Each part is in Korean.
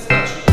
스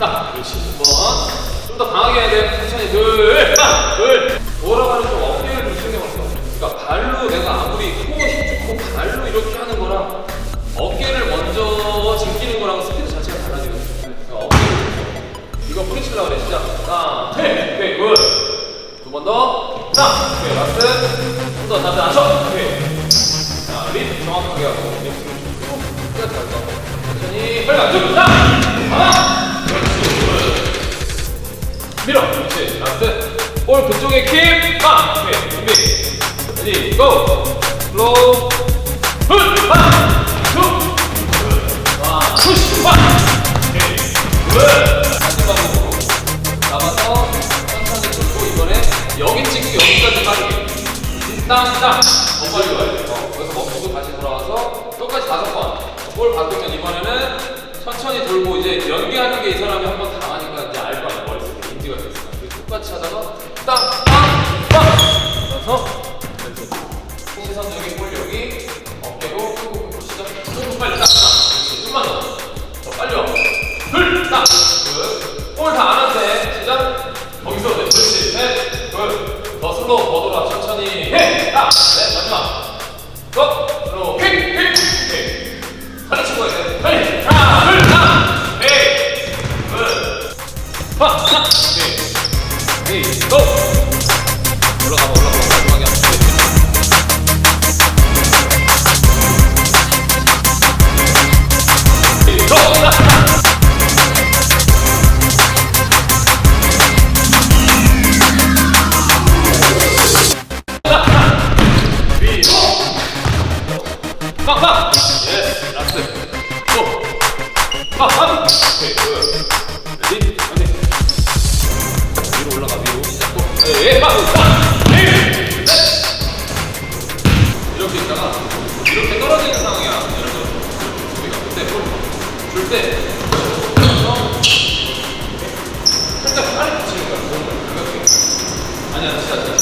딱 그렇지. 한번 좀 더 강하게 해야 돼. 천천히. 둘둘. 돌아가는 좀 어깨를 좀 신경을 써 그러니까 발로 내가 아무리 코힘 주고 발로 이렇게 하는 거랑 어깨를 먼저 징기는 거랑 스피드 자체가 달라지거든. 그러니까 어깨를 좀 이거 뿌리치려고 그래 시작 하나 오케이 굿두 번더. 하나 오케이 라스트. 좀더 다시 앉혀 오케이. 자립 정확하게 하고. 립스를 쭉 끝까지 갈까? 천천히. 빨리 앉혀 볼 그쪽에 킵. 아! 오케이 준비. 레디 고 굿. 하나 둘 와, 푸시 와 오케이 굿. 마지막으로 잡아서 천천히 들고 이번에 여기 찍고 여기까지 빠르게 땅 땅 더 빨리 와야 돼. 어, 그래서 멈추고 다시 돌아와서 똑같이 다섯 번 볼 바꾸면 이번에는 천천히 돌고 이제 연기하는 게 이 사람이 한 번 당하니까 이제 알거 아니야 머릿속에 인지가 그래서 똑같이 하다가 땅땅땅 그래서 왼손 시선 여기 볼 여기 어깨로 끄고 시선 조금 빨리 땅 그렇지 좀만 더더 빨리 와 둘땅 볼다 안한테 시작 거기서 돼 그렇지 셋굿더 슬로우 더 돌아 천천히 해딱 예, 예! 예! 가볍게. 아니야, 진짜, 진짜.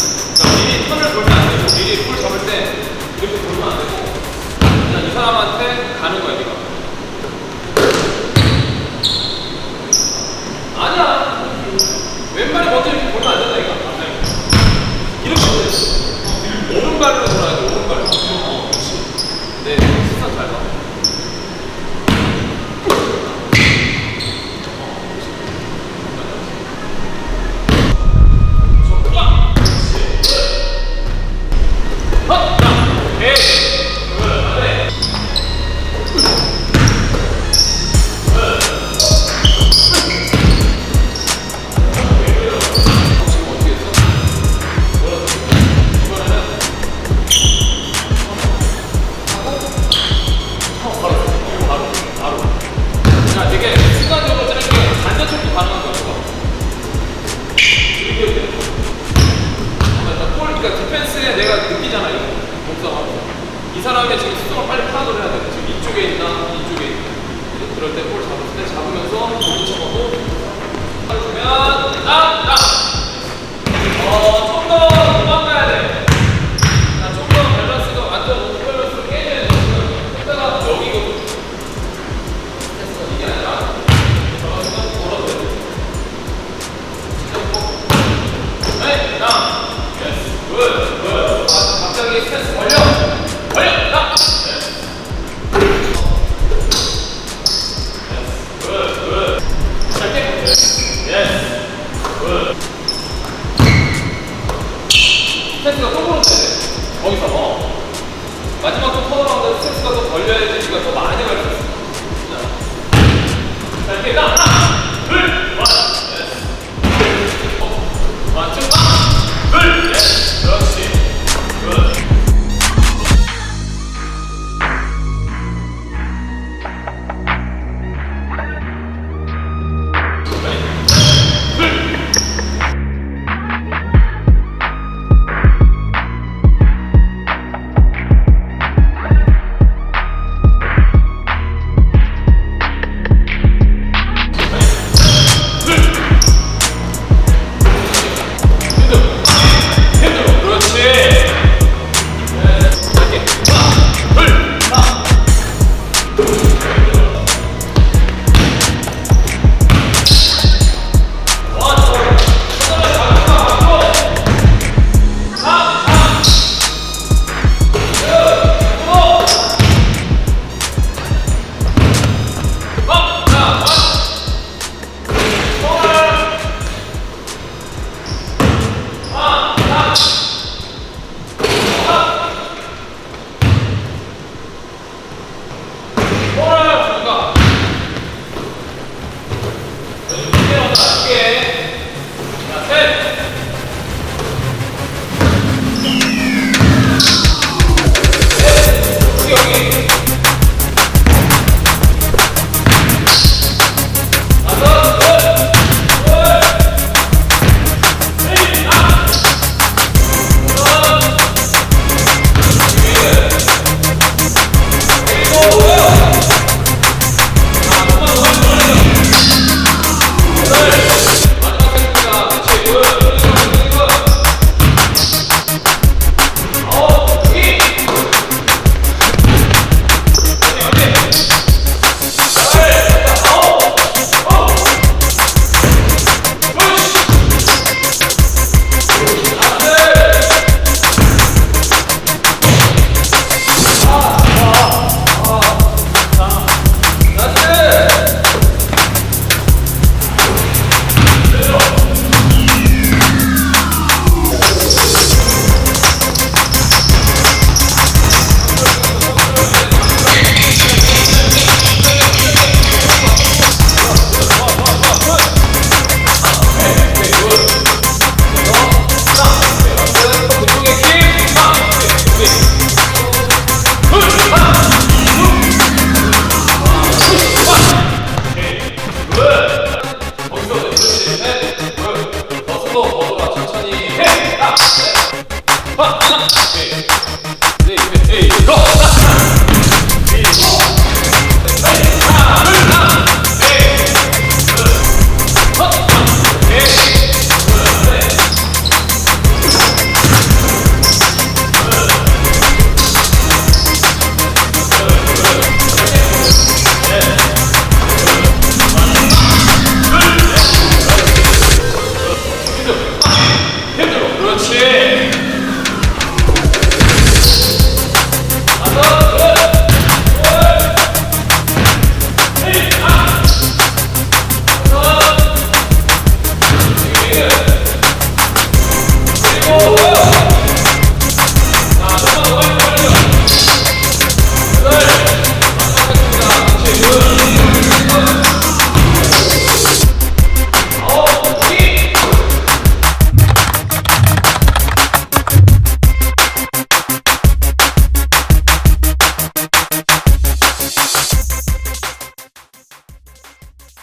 어